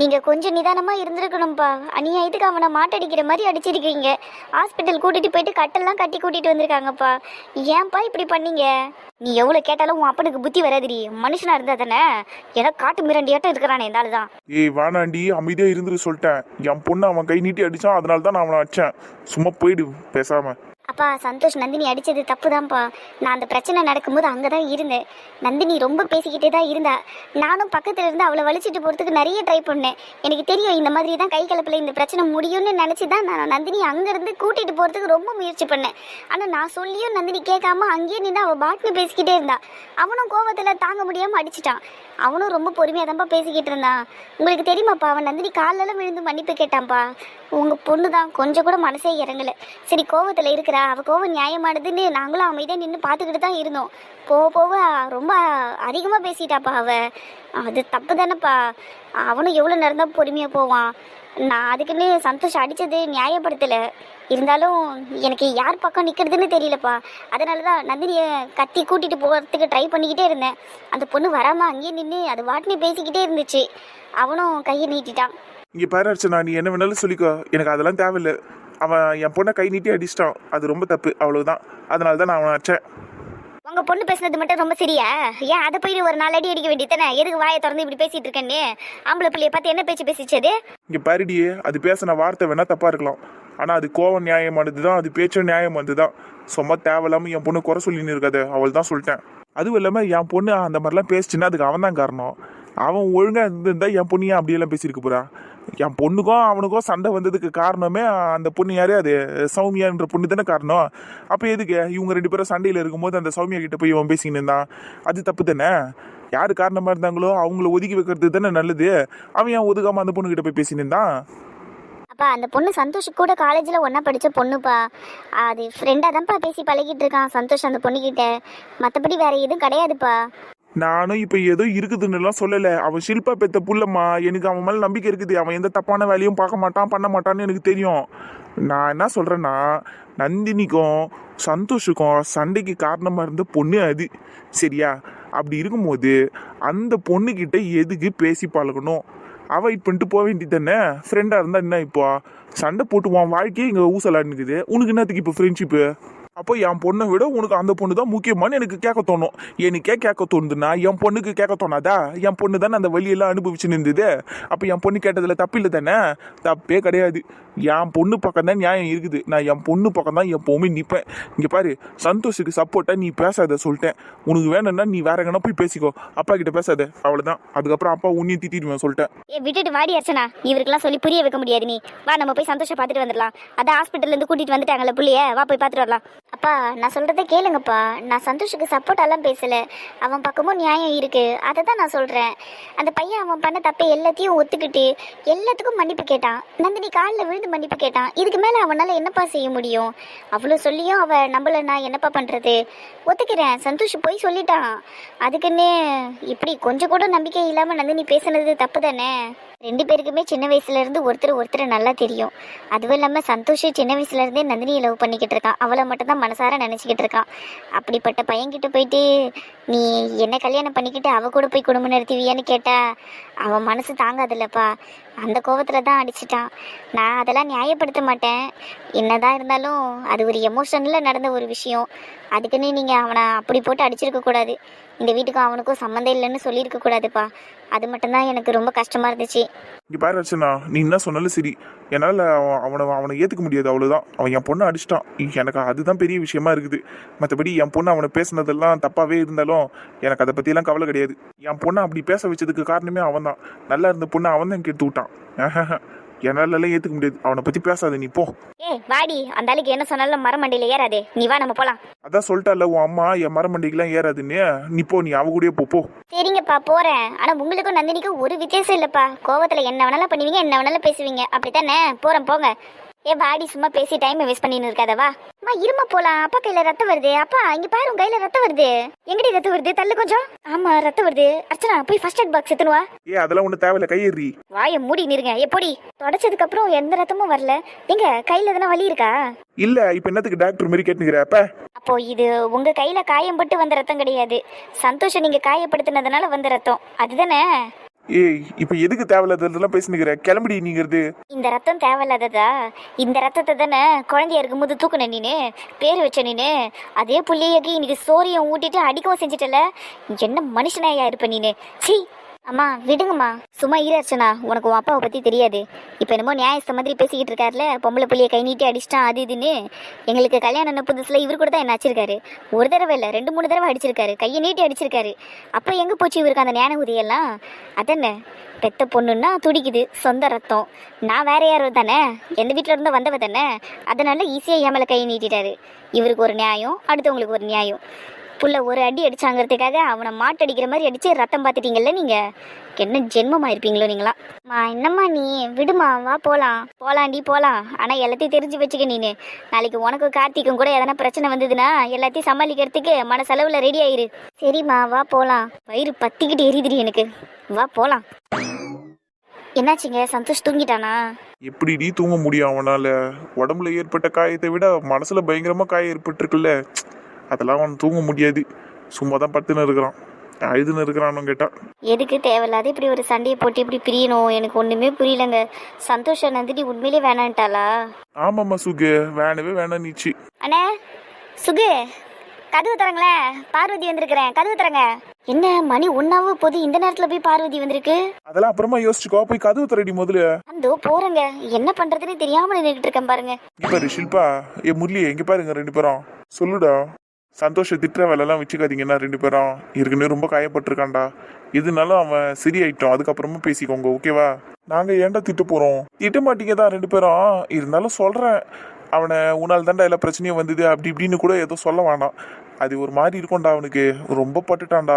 நீங்க கொஞ்சம் நிதானமா இருந்திருக்கணும்ப்பா அநியாயத்துக்கு அவனை மாட்டடிக்கிற மாதிரி அடிச்சிருக்கீங்க. ஹாஸ்பிட்டல் கூட்டிட்டு போயிட்டு கட்டெல்லாம் கட்டி கூட்டிட்டு வந்திருக்காங்கப்பா. ஏன்ப்பா இப்படி பண்ணீங்க? நீ எவ்வளவு கேட்டாலும் உன் அப்பனுக்கு புத்தி வராதுடி. மனுஷனா இருந்தா தானே? ஏதோ காட்டு மிரண்டியாட்டம் இருக்கிறானே இந்த தான் ஏய் வேணாண்டி அமைதியா இருந்துட்டு சொல்லிட்டேன். என் பொண்ணு அவன் கை நீட்டி அடிச்சான் அதனால தான் நான் அவனை அடிச்சேன். சும்மா போயிடு பேசாம. அப்பா சந்தோஷ் நந்தினி அடித்தது தப்பு தான்ப்பா நான் அந்த பிரச்சனை நடக்கும்போது அங்கே தான் இருந்தேன். நந்தினி ரொம்ப பேசிக்கிட்டே தான் இருந்தா. நானும் பக்கத்தில் இருந்து அவளை வலிச்சிட்டு போகிறதுக்கு நிறைய ட்ரை பண்ணேன். எனக்கு தெரியும் இந்த மாதிரி தான் கை கலப்பில் இந்த பிரச்சனை முடியும்னு நினச்சி தான் நான் நந்தினி அங்கேருந்து கூட்டிகிட்டு போகிறதுக்கு ரொம்ப முயற்சி பண்ணேன். ஆனால் நான் சொல்லியும் நந்தினி கேட்காம அங்கேயே நின்று அவள் பாட்னு பேசிக்கிட்டே இருந்தா. அவனும் கோவத்தில் தாங்க முடியாமல் அடிச்சிட்டான். அவனும் ரொம்ப பொறுமையாக தான்ப்பா பேசிக்கிட்டு இருந்தான். உங்களுக்கு தெரியுமாப்பா அவன் நந்தினி காலெல்லாம் விழுந்து மன்னிப்பு கேட்டான்ப்பா. உங்கள் பொண்ணு தான் கொஞ்சம் கூட மனசே இறங்கலை. சரி கோவத்தில் இருக்கிற அவள் கோவம் நியாயமானதுன்னு நாங்களும் அமைதியாக நின்று பார்த்துக்கிட்டு தான் இருந்தோம். போக போக ரொம்ப அதிகமாக பேசிட்டாப்பா அவ. அது தப்பு தானேப்பா. அவனும் எவ்வளோ நேரம் தான் பொறுமையாக போவான். நான் அதுக்குன்னு சந்தோஷம் அடித்தது நியாயப்படுத்தலை. இருந்தாலும் எனக்கு யார் பக்கம் நிற்கிறதுன்னு தெரியலப்பா. அதனால தான் நந்தினியை கத்தி கூட்டிகிட்டு போகிறதுக்கு ட்ரை பண்ணிக்கிட்டே இருந்தேன். அந்த பொண்ணு வராமல் அங்கேயே நின்று அது வாட்டினு பேசிக்கிட்டே இருந்துச்சு. அவனும் கையை நீட்டிட்டான். இங்கே பாரு நீ என்ன வேணாலும் சொல்லிக்கோ. எனக்கு அதெல்லாம் தேவையில்லை. அவன் என் பொண்ணை கை நீட்டி அடிச்சிட்டான். அது ரொம்ப தப்பு. அவ்வளவுதான். அதனால தான் நான் அவனை அடிச்சேன். உங்க பொண்ணு பேசுனது மட்டும் ரொம்ப சரியா? ஏன் அதை போய் ஒரு நாலு அடி அடிக்க வேண்டியதானே எதுக்கு வாயை திறந்து இப்படி பேசிட்டு இருக்கேன்னு ஆம்பளை பிள்ளைய பார்த்து என்ன பேச்சு பேசிச்சது இங்க பாருடியே அது பேசின வார்த்தை வேணா தப்பா இருக்கலாம். ஆனா அது கோவம் நியாயமானது தான் அது பேச்சும் நியாயமானது தான் சும்மா தேவையில்லாம என் பொண்ணு குறை சொல்லின்னு இருக்காது. அவள் தான் சொல்லிட்டேன். அதுவும் இல்லாம என் பொண்ணு அந்த மாதிரிலாம் பேசிச்சுன்னா அதுக்கு அவன் தான் காரணம். அவன் ஒழுங்கா இருந்திருந்தா என் பொண்ணு ஏன் அப்படியெல்லாம் பேசியிருக்க போறா? என் பொண்ணுக்கும் அவனுக்கும் சண்டை வந்ததுக்கு காரணமே அந்த பொண்ணு யாரு? அது சௌமியான்ற பொண்ணு தானே காரணம். அப்போ எதுக்கு? இவங்க ரெண்டு பேரும் சண்டையில் இருக்கும்போது அந்த சௌமியா கிட்ட போய் இவன் பேசிக்கின்னு இருந்தான். அது தப்பு தானே? யார் காரணமா இருந்தாங்களோ அவங்கள ஒதுக்கி வைக்கிறது தானே நல்லது. அவன் ஏன் ஒதுக்காமல் அந்த பொண்ணு கிட்ட போய் பேசின்னு இருந்தான்? அப்பா அந்த பொண்ணு சந்தோஷ் கூட காலேஜில் ஒன்றா படித்த பொண்ணுப்பா. அது ஃப்ரெண்டாக தான்ப்பா பேசி பழகிட்டு இருக்கான். சந்தோஷ் அந்த பொண்ணுக்கிட்ட மற்றபடி வேற எதுவும் கிடையாதுப்பா. நானும் இப்போ ஏதோ இருக்குதுன்னு எல்லாம் அவன் ஷில்பா பெத்த புள்ளம்மா. எனக்கு அவன் மேலே நம்பிக்கை இருக்குது. அவன் எந்த தப்பான வேலையும் பார்க்க மாட்டான் பண்ண மாட்டான்னு எனக்கு தெரியும். நான் என்ன சொல்கிறேன்னா நந்தினிக்கும் சந்தோஷுக்கும் சண்டைக்கு காரணமாக இருந்த பொண்ணு அது. சரியா? அப்படி இருக்கும்போது அந்த பொண்ணுக்கிட்ட எதுக்கு பேசி பழகணும்? அவாய்ட் பண்ணிட்டு போக வேண்டியது தானே ஃப்ரெண்டாக இருந்தால் என்ன இப்போ? சண்டை போட்டு உன் வாழ்க்கையே இங்கே ஊசலாடுனுக்குது. உனக்கு என்னத்துக்கு இப்போ ஃப்ரெண்ட்ஷிப்பு அப்போ என் பொண்ணை விட உனக்கு அந்த பொண்ணு தான் முக்கியமானு எனக்கு கேட்க தோணும். எனக்கே கேட்க தோணுதுன்னா என் பொண்ணுக்கு கேட்க தோணாதா? என் பொண்ணு தானே அந்த வழியெல்லாம் அனுபவிச்சு நின்றுது அப்போ என் பொண்ணு கேட்டதில் தப்பு இல்லை தானே? தப்பே கிடையாது. என் பொண்ணு பக்கம் தான் நியாயம் இருக்குது. நான் என் பொண்ணு பக்கம் தான் எப்போவுமே நிற்பேன் இங்கே பாரு சந்தோஷுக்கு சப்போர்ட்டாக நீ பேசாத சொல்லிட்டேன். உனக்கு வேணும்னா நீ வேற எங்கன்னா போய் பேசிக்கோ. அப்பா கிட்ட பேசாத. அவ்வளோதான் அதுக்கப்புறம் அப்பா உன்னையும் திட்டிடுவேன் சொல்லிட்டேன். ஏ விட்டுட்டு வாடி அர்ச்சனா. இவருக்கெல்லாம் சொல்லி புரிய வைக்க முடியாது நீ. வா நம்ம போய் சந்தோஷம் பார்த்துட்டு வந்துடலாம். அதான் ஹாஸ்பிட்டல்லேருந்து கூட்டிகிட்டு வந்துட்டாங்களே வந்துட்டாங்கல்ல வா போய் பார்த்துட்டு வரலாம். அப்பா நான் சொல்கிறத கேளுங்கப்பா. நான் சந்தோஷுக்கு சப்போர்ட்டெல்லாம் பேசலை. அவன் பக்கமும் நியாயம் இருக்குது அதை தான் நான் சொல்கிறேன் அந்த பையன் அவன் பண்ண தப்பை எல்லாத்தையும் ஒத்துக்கிட்டு எல்லாத்துக்கும் மன்னிப்பு கேட்டான். நந்தினி காலில் விழுந்து மன்னிப்பு கேட்டான். இதுக்கு மேலே அவனால் என்னப்பா செய்ய முடியும்? அவ்வளோ சொல்லியும் அவள் நம்மளை நான் என்னப்பா பண்ணுறது ஒத்துக்கிறேன். சந்தோஷ் போய் சொல்லிட்டான். அதுக்குன்னு இப்படி கொஞ்சம் கூட நம்பிக்கை இல்லாமல் நந்தினி பேசுனது தப்பு தானே? ரெண்டு பேருக்குமே சின்ன வயசுலேருந்து ஒருத்தர் ஒருத்தர் நல்லா தெரியும். அதுவும் இல்லாமல் சந்தோஷ் சின்ன வயசுலேருந்தே நந்தினியை லவ் பண்ணிக்கிட்டு இருக்கான். அவளை மட்டும் தான் மனசார நினச்சிக்கிட்டு இருக்கான். அப்படிப்பட்ட பையன்கிட்ட போயிட்டு நீ என்ன கல்யாணம் பண்ணிக்கிட்டு அவ கூட போய் குடும்பம் நடத்துவியான்னு கேட்டா அவன் மனசு தாங்காதில்லப்பா. அந்த கோவத்துல தான் அடிச்சிட்டான். நான் அதெல்லாம் நியாயப்படுத்த மாட்டேன். என்னதான் இருந்தாலும் அது ஒரு எமோஷனில் நடந்த ஒரு விஷயம். அதுக்குன்னு நீங்கள் அவனை அப்படி போட்டு அடிச்சிருக்க கூடாது. இந்த வீட்டுக்கும் அவனுக்கும் சம்மந்தம் இல்லைன்னு சொல்லியிருக்க கூடாதுப்பா. அது மட்டும்தான் எனக்கு ரொம்ப கஷ்டமா இருந்துச்சு. இங்கே பாரு ரச்சனா நீ என்ன சொன்னாலும் சரி. என்னால் அவனை அவனை ஏற்றுக்க முடியாது அவ்வளோதான் அவன் என் பொண்ணை அடிச்சிட்டான். எனக்கு அதுதான் பெரிய விஷயமா இருக்குது. மற்றபடி என் பொண்ணு அவனை பேசுனதெல்லாம் தப்பாகவே இருந்தாலும் எனக்கு அதை பற்றிலாம் கவலை கிடையாது. என் பொண்ணை அப்படி பேச வச்சதுக்கு காரணமே அவன் தான் நல்லா இருந்த பொண்ணை அவன் தான் கெடுத்து விட்டான். என்னாலலாம் ஏற்றுக்க முடியாது. அவனை பற்றி பேசாத நீ போ. ஏய் வாடி. அந்த ஆளுக்கு என்ன சொன்னாலும் மரமண்டியில் ஏறாதே. நீ வா நம்ம போலாம். அதான் சொல்லிட்டால உன் அம்மா என் மரமண்டிக்கெல்லாம் ஏறாதுன்னு. நீ போ நீ அவ கூடயே போ போ. சரிங்கப்பா போறேன். ஆனா உங்களுக்கும் நந்தினிக்கும் ஒரு வித்தியாசம் இல்லப்பா. கோவத்துல என்ன வேணாலும் பண்ணுவீங்க என்ன வேணாலும் பேசுவீங்க. அப்படித்தானே? போறேன் போங்க. ஏ வாடி சும்மா பேசி டைம் வேஸ்ட் பண்ணின்னு இருக்காதவா அம்மா இருமா போலாம். அப்பா கையில ரத்தம் வருது. அப்பா இங்க பாரு உங்க கையில ரத்தம் வருது. எங்கடி ரத்தம் வருது? தள்ளு கொஞ்சம். ஆமா ரத்தம் வருது. அர்ச்சனா போய் ஃபர்ஸ்ட் எய்ட் பாக்ஸ் எடுத்துனுவா ஏ அதெல்லாம் ஒன்றும் தேவையில்ல. கையேறி வாயை மூடி நிருங்க எப்படி தொடச்சதுக்கு அப்புறம் எந்த ரத்தமும் வரல. எங்க கையில எதனா வலி இருக்கா? இல்லை இப்போ என்னத்துக்கு டாக்டர் மாதிரி கேட்டுக்கிற அப்ப? அப்போ இது உங்க கையில காயம் பட்டு வந்த ரத்தம் கிடையாது. சந்தோஷம் நீங்க காயப்படுத்தினதுனால வந்த ரத்தம். அதுதானே? ஏய் இப்போ எதுக்கு தேவையில்லாததெல்லாம் பேசினுக்கிற? கிளம்பிடி நீங்கிறது. இந்த ரத்தம் தேவையில்லாததா? இந்த ரத்தத்தை தானே குழந்தையா இருக்கும்போது தூக்கின நீனு? பேர் வச்ச நீனு? அதே புள்ளியாக்கி இன்னைக்கு சோரியம் ஊட்டிட்டு அடிக்கவும் செஞ்சிட்டல? என்ன மனுஷனாயா இருப்ப நீனு? சீ அம்மா விடுங்கம்மா. சும்மா ஈரர்ச்சனா உனக்கு உன் அப்பாவை பத்தி தெரியாது. இப்போ என்னமோ நியாயஸ்த மாதிரி பேசிக்கிட்டு இருக்காருல பொம்பளை புள்ளைய கை நீட்டி அடிச்சிட்டான் அது இதுன்னு. எங்களுக்கு கல்யாணம் ஆன புதுசுல இவர் கூட தான் என்ன அடிச்சிருக்காரு. ஒரு தடவை இல்லை ரெண்டு மூணு தடவை அடிச்சிருக்காரு. கையை நீட்டி அடிச்சிருக்காரு. அப்போ எங்க போச்சு இவருக்கு அந்த ஞான உதயெல்லாம்? அதென்ன? பெத்த பொண்ணுன்னா துடிக்குது சொந்த ரத்தம். நான் வேற யாரும் தானே? எந்த வீட்டில் இருந்து வந்தவ தானே? அதனால ஈஸியாக என் மேலே கையை நீட்டிட்டாரு. இவருக்கு ஒரு நியாயம் அடுத்தவங்களுக்கு ஒரு நியாயம். புள்ள ஒரு அடி அடிச்சாங்கிறதுக்காக அவனை மாட்டடிக்கிற மாதிரி அடிச்சு ரத்தம் பார்த்துட்டீங்கல்ல நீங்க? என்ன ஜென்மமா இருப்பீங்களோ நீங்களா? மா என்னம்மா நீ? விடுமா வா போலாம். போலாண்டி போலாம். ஆனா எல்லாத்தையும் தெரிஞ்சு வச்சுக்க நீனு. நாளைக்கு உனக்கு கார்த்திக்கும் கூட எதனா பிரச்சனை வந்ததுன்னா எல்லாத்தையும் சமாளிக்கிறதுக்கு மனசளவுல ரெடி ஆயிரு. சரிம்மா வா போலாம். வயிறு பத்திக்கிட்டு எரியுதுடி எனக்கு. வா போலாம். என்னாச்சுங்க? சந்தோஷ் தூங்கிட்டானா? எப்படி நீ தூங்க முடியும் அவனால? உடம்புல ஏற்பட்ட காயத்தை விட மனசுல பயங்கரமா காயம் ஏற்பட்டிருக்குல்ல. அதெல்லாம் அவன் தூங்க முடியாது. சும்மா தான் படுத்துன்னு இருக்கிறான். அழுதுன்னு இருக்கிறான்னு கேட்டா. எதுக்கு தேவையில்லாத இப்படி ஒரு சண்டையை போட்டு இப்படி பிரியணும்? எனக்கு ஒண்ணுமே புரியலங்க. சந்தோஷம் நந்தினி உண்மையிலே வேணான்ட்டாளா? ஆமாம்மா சுகு. வேணவே வேணாம் நீச்சு. அண்ணே சுகு கதவு தரங்களேன் பார்வதி வந்திருக்கிறேன். கதவு தரங்க என்ன மணி ஒன்னாவோ போது இந்த நேரத்துல போய் பார்வதி வந்திருக்கு? அதெல்லாம் அப்புறமா யோசிச்சுக்கோ போய் கதவு தரடி முதல்ல. அந்தோ போறேங்க. என்ன பண்றதுன்னு தெரியாம நின்றுட்டு இருக்கேன் பாருங்க. பாரு ஷில்பா. ஏ முரளி எங்க பாருங்க ரெண்டு பேரும். சொல்லுடா. சந்தோஷ திட்டுற வேலைலாம் வச்சுக்காதீங்கன்னா ரெண்டு பேரும். இருக்குன்னு ரொம்ப காயப்பட்டிருக்காண்டா எதுனாலும் அவன் சரியாயிட்டோம் அதுக்கப்புறமா பேசிக்கோங்க ஓகேவா நாங்க ஏன்டா திட்டு போறோம்? திட்ட மாட்டீங்க தான் ரெண்டு பேரும். இருந்தாலும் சொல்றேன். அவனை உன்னால் தாண்டா எல்லா பிரச்சனையும் வந்தது அப்படி இப்படின்னு கூட ஏதோ சொல்ல வேணாம். அது ஒரு மாதிரி இருக்கும்டா அவனுக்கு. ரொம்ப பட்டுட்டான்டா.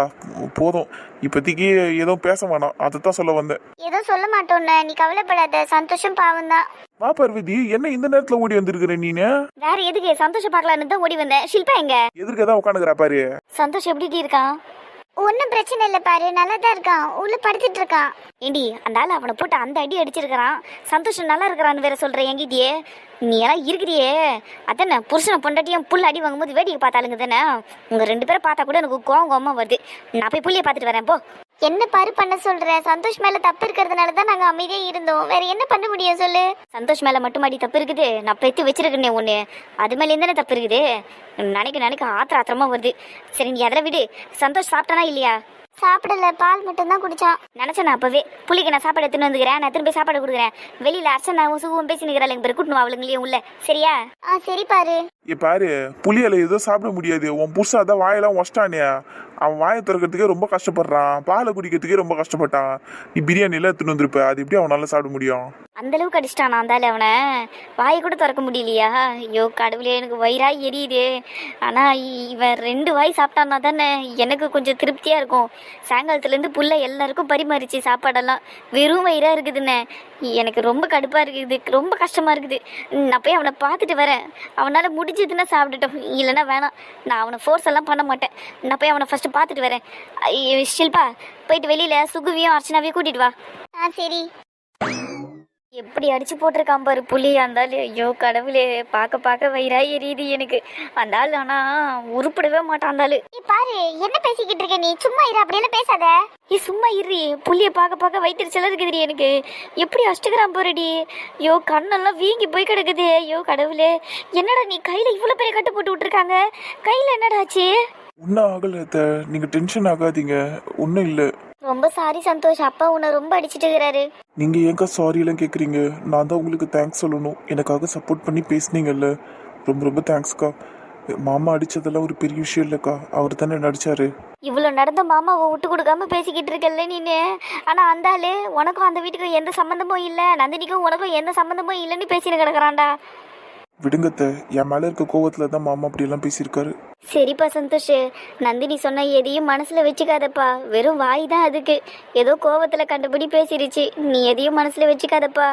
போதும். இப்போதைக்கு எதுவும் பேச வேணாம். அதை தான் சொல்ல வந்தேன். ஏதோ சொல்ல மாட்டோம்ண்ணே. நீ கவலைப்படாத. சந்தோஷம் பாவம் தான் வா பார்வதி என்ன இந்த நேரத்துல ஓடி வந்திருக்கிற நீனு? வேற எதுக்கு? சந்தோஷம் பார்க்கலான்னு தான் ஓடி வந்தேன். ஷில்பா எங்க? எதிர்க்க தான் உட்காந்துக்கிறா பாரு. சந்தோஷ் எப்படி இருக்கான்? ஒன்றும் பிரச்சனை இல்லை பாரு நல்லா தான் இருக்கான். உள்ள படுத்துட்டு இருக்கான். ஏண்டி அந்த ஆள் அவனை போட்டு அந்த அடி அடிச்சிருக்கிறான். சந்தோஷம் நல்லா இருக்கிறான்னு வேற சொல்ற எங்கிட்டியே நீ எல்லாம் இருக்கிறியே. அதானே புருஷனை பொண்டாட்டியும் புல் அடி வாங்கும்போது வேடிக்கை பார்த்தாலுங்க தானே? உங்க ரெண்டு பேரை பார்த்தா கூட எனக்கு கோவம் கோவமா வருது. நான் போய் புள்ளிய பார்த்துட்டு வரேன் போ. என்ன பாரு பண்ண சொல்ற? சந்தோஷ் மேல தப்பு இருக்கிறதுனால தான் நாங்க அமைதியா இருந்தோம். வேற என்ன பண்ண முடியும் சொல்லு? சந்தோஷ் மேல மட்டும் அடி தப்பு இருக்குது. நான் பெத்து வச்சிருக்கேனே ஒண்ணு அது மேல தானே தப்பு இருக்குது? நினைக்க நினைக்க ஆத்திர ஆத்திரமா வருது. சரி நீ அதில் விடு. சந்தோஷ் சாப்பிட்டானா இல்லையா? சாப்பிடல. பால் மட்டும் தான் குடிச்சான். நினைச்சேன் நான் அப்பவே. புள்ளிக்கு நான் சாப்பாடு எடுத்துன்னு வந்துக்கிறேன். நான் திரும்பி சாப்பாடு கொடுக்குறேன். வெளியில அர்ச்சனாவும் சுகவும் பேசி நிற்கிறாள் எங்க பேர். கூட்டணும் அவளுங்களையும் உள்ள. சரியா? ஆ சரி பாரு. ஏ பாரு. புளியால ஏதோ சாப்பிட முடியாது. உன் புருஷன் அதான் வாயெல்லாம் ஒஷ்டானே அவன் வாயை திறக்கிறதுக்கே ரொம்ப கஷ்டப்படுறான். பாலை குடிக்கிறதுக்கே ரொம்ப கஷ்டப்பட்டான். நீ பிரியாணி எல்லாம் எடுத்துன்னு வந்திருப்ப. அது எப்படி அவனால சாப்பிட முடியும்? அந்த அளவுக்கு அடிச்சிட்டானா. அந்தாலே அவனை. வாயை கூட திறக்க முடியலையா? ஐயோ கடவுளே எனக்கு வயிறாக எரியுது. ஆனா இ- இவன் ரெண்டு வாய் சாப்பிட்டானா தானே எனக்கு கொஞ்சம் திருப்தியா இருக்கும். சாயங்காலத்துல இருந்து புள்ள எல்லாருக்கும் பரிமாறிச்சு சாப்பாடெல்லாம். வெறும் வயிறா இருக்குதுண்ணே எனக்கு ரொம்ப கடுப்பா இருக்குது. ரொம்ப கஷ்டமா இருக்குது. நான் போய் அவனை பார்த்துட்டு வரேன். அவனால முடிஞ்சதுன்னா சாப்பிட்டுட்டோம் இல்லைன்னா வேணாம். நான் அவனை ஃபோர்ஸ் எல்லாம் பண்ண மாட்டேன். நான் போய் அவனை பார்த்துட்டு வரேன். ஷில்பா போயிட்டு வெளியில சுகுவியும் அர்ச்சனாவையும் கூட்டிட்டு வா. ஆ சரி. எப்படி அடிச்சு போட்டிருக்கான் பாரு புலி அந்த ஆளு. ஐயோ கடவுளே பார்க்க பார்க்க வயிறா எரியுது எனக்கு. அந்த ஆள் ஆனா உருப்படவே மாட்டான் அந்த ஆளு. பாரு என்ன பேசிக்கிட்டு இருக்க நீ? சும்மா இரு அப்படியெல்லாம் பேசாத. ஏ சும்மா இரு. புளிய பார்க்க பார்க்க வயிற்றுச்சல இருக்குதுடி எனக்கு. எப்படி அஷ்டகிராம் போறடி ஐயோ கண்ணெல்லாம் வீங்கி போய் கிடக்குது. ஐயோ கடவுளே. என்னடா நீ கையில இவ்வளவு பெரிய கட்டு போட்டு விட்டுருக்காங்க? கையில என்னடா ஆச்சு? ஒன்றும் ஆகல அத்தை. நீங்க டென்ஷன் ஆகாதீங்க. ஒன்றும் இல்லை. ரொம்ப சாரி சந்தோஷ். அப்பா உன்னை ரொம்ப அடிச்சிட்டு இருக்கிறாரு. நீங்க ஏங்க சாரி எல்லாம் கேக்குறீங்க? நான் தான் உங்களுக்கு தேங்க்ஸ் சொல்லணும். எனக்காக சப்போர்ட் பண்ணி பேசுனீங்கல்ல. ரொம்ப ரொம்ப தேங்க்ஸ்க்கா மாமா அடிச்சதெல்லாம் ஒரு பெரிய விஷயம் இல்லைக்கா. அவர் தானே நடிச்சாரு. இவ்வளோ நடந்த மாமாவை விட்டு கொடுக்காம பேசிக்கிட்டு இருக்கல்ல நீனு? ஆனால் அந்த ஆளு உனக்கும் அந்த வீட்டுக்கும் எந்த சம்மந்தமும் இல்லை. நந்தினிக்கும் உனக்கும் எந்த சம்மந்தமும் இல்லைன்னு பேசின்னு கிடக்குறான்டா. விடுங்கத்த. என் மேல இருக்க கோவத்துல தான் மாமா அப்படி எல்லாம் பேசியிருக்காரு. சரிப்பா சந்தோஷ். நந்தினி சொன்ன எதையும் மனசுல வச்சுக்காதப்பா. வெறும் வாய் தான் அதுக்கு. ஏதோ கோவத்துல கண்டபடி பேசிருச்சு. நீ எதையும் மனசுல வச்சுக்காதப்பா.